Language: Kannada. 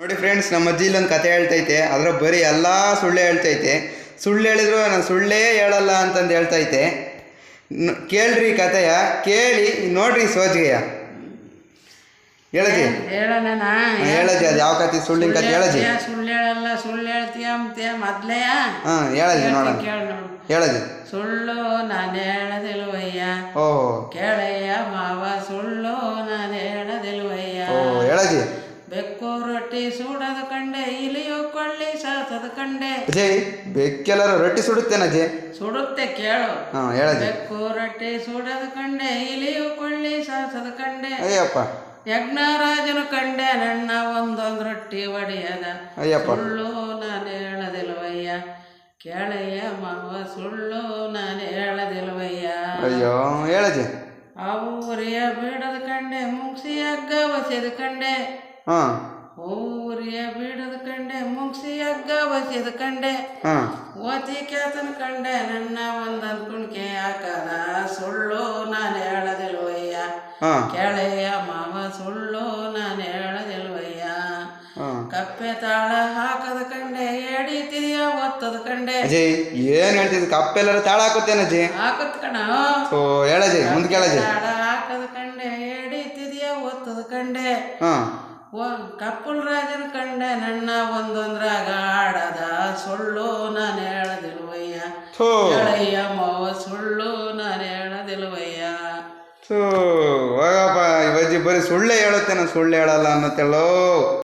ನೋಡಿ ಫ್ರೆಂಡ್ಸ್ ನಮ್ಮ ಅಜ್ಜಿ ಇಲ್ಲೊಂದು ಕತೆ ಹೇಳ್ತೈತೆ. ಅದರ ಬರೀ ಎಲ್ಲ ಸುಳ್ಳು ಹೇಳ್ತೈತೆ. ಸುಳ್ಳು ಹೇಳಿದ್ರು ನಾನು ಸುಳ್ಳೇ ಹೇಳಲ್ಲ ಅಂತಂದು ಹೇಳ್ತೈತೆ. ಕೇಳ್ರಿ ಕತೆಯ. ಕೇಳಿ ನೋಡ್ರಿ ಸೋಜಿಗೆಯ. ಹೇಳಜಿ. ಹೇಳಜಿ. ಅದು ಯಾವ ಕತೆ? ಸುಳ್ಳಿನ ಕತೆ ಹೇಳಜಿ. ಸುಳ್ಳು ಹೇಳಲ್ಲ ಸುಳ್ಳು ಹೇಳ್ತೀಯ ಅಂತೀಯ ಮೊದ್ಲೆಯ? ಹಾಂ ಹೇಳಜಿ ನೋಡೋಣ. ನೋಡು. ಹೇಳಜಿ. ಸುಳ್ಳು ನಾನು ಹೇಳದಿಲ್ವಯ್ಯ. ಓಹೋ. ಕೇಳಯ್ಯ ಮಾವ ಸುಳ್ಳು ನಾನು ಹೇಳದಿಲ್ವಯ್ಯ. ಓ ಹೇಳಜಿ. ಬೆಕ್ಕು ರೊಟ್ಟಿ ಸುಡೋದು ಕಂಡೆ ಇಲಿಯು ಕೊಳ್ಳಿ ಸಾಸದು ಕಂಡೆ. ಅಜಯ್ ಬೆಕ್ಕೆಲ್ಲರೂ ರೊಟ್ಟಿ ಸುಡುತ್ತೇನ ಅಜಯ್? ಸುಡುತ್ತೆ ಕೇಳು. ಹಾಂ ಬೆಕ್ಕು ರೊಟ್ಟಿ ಸುಡೋದು ಕಂಡೆ ಇಲಿಯು ಕೊಳ್ಳಿ ಸಾಸದು ಕಂಡೆ. ಅಯ್ಯಪ್ಪ. ಯಜ್ಞರಾಜನು ಕಂಡೆ ನನ್ನ ಒಂದೊಂದು ರೊಟ್ಟಿ ಒಡೆಯದ. ಅಯ್ಯಪ್ಪ. ಸುಳ್ಳು ನಾನು ಹೇಳದಿಲ್ವಯ್ಯ. ಕೇಳಯ್ಯ ಮಾವ ಸುಳ್ಳು ನಾನು ಹೇಳದಿಲ್ವಯ್ಯ. ಅಯ್ಯೋ ಹೇಳ ಆ ಊರಿಯ ಬೇಡದ ಕಂಡೆ ಮುಗಿಸಿ ಅಗ್ಗ ಒಸೆದು ಕಂಡೆ. ಊರಿಯ ಬೀಡದ ಕಂಡೆ ಮುಗ್ಸಿ ಹಗ್ಗ ಒಸೆದು ಕಂಡೆ ಓತಿ ಕ್ಯಾತನ ಕಂಡೆ ನನ್ನ ಒಂದೊಂದು ಕುಣಿಕೆ ಹಾಕದ ಸುಳ್ಳು ನಾನು ಹೇಳದಿಲ್ವಯ್ಯ. ಹಾಂ. ಕೇಳಯ್ಯ ಮಾವ ಸುಳ್ಳು ನಾನು ಹೇಳದಿಲ್ವಯ್ಯ. ಕಪ್ಪೆ ತಾಳ ಹಾಕದ ಕಂಡೆ ಎಡಿತಿದೆಯ ಒತ್ತದ ಕಂಡೆ. ಅಜಿ ಏನ್ ಹೇಳ್ತಿದ್ದು? ಕಪ್ಪೆಲ್ಲರೂ ತಾಳ ಹಾಕುತ್ತೇನೆ ಅಜಿ ಹಾಕತ್ ಕಣ. ಓ ಹೇಳಜಿ ಮುಂದೆ ಕೇಳಜಿ ತಾಳ ಹಾಕದ ಕಂಡೆ ಎಡಿತಿದೆಯ ಒತ್ತದ ಕಂಡೆ. ಹಾಂ ಕಪ್ಪುಲ್ ರಾಜನ ಕಂಡೆ ನನ್ನ ಒಂದೊಂದ್ರಾಗ ಆಡದ ಸುಳ್ಳು ನಾನು ಹೇಳದಿಲ್ವಯ್ಯ. ಹೇಳಯ್ಯ ಮಾವ ಸುಳ್ಳು ನಾನು ಹೇಳದಿಲ್ವಯ್ಯ. ಹೋಗಪ್ಪ ಇವಜ್ಜಿ ಬರೀ ಸುಳ್ಳೇ ನಾನು ಸುಳ್ಳು ಹೇಳಲ್ಲ ಅನ್ನತ್ತೇಳೋ.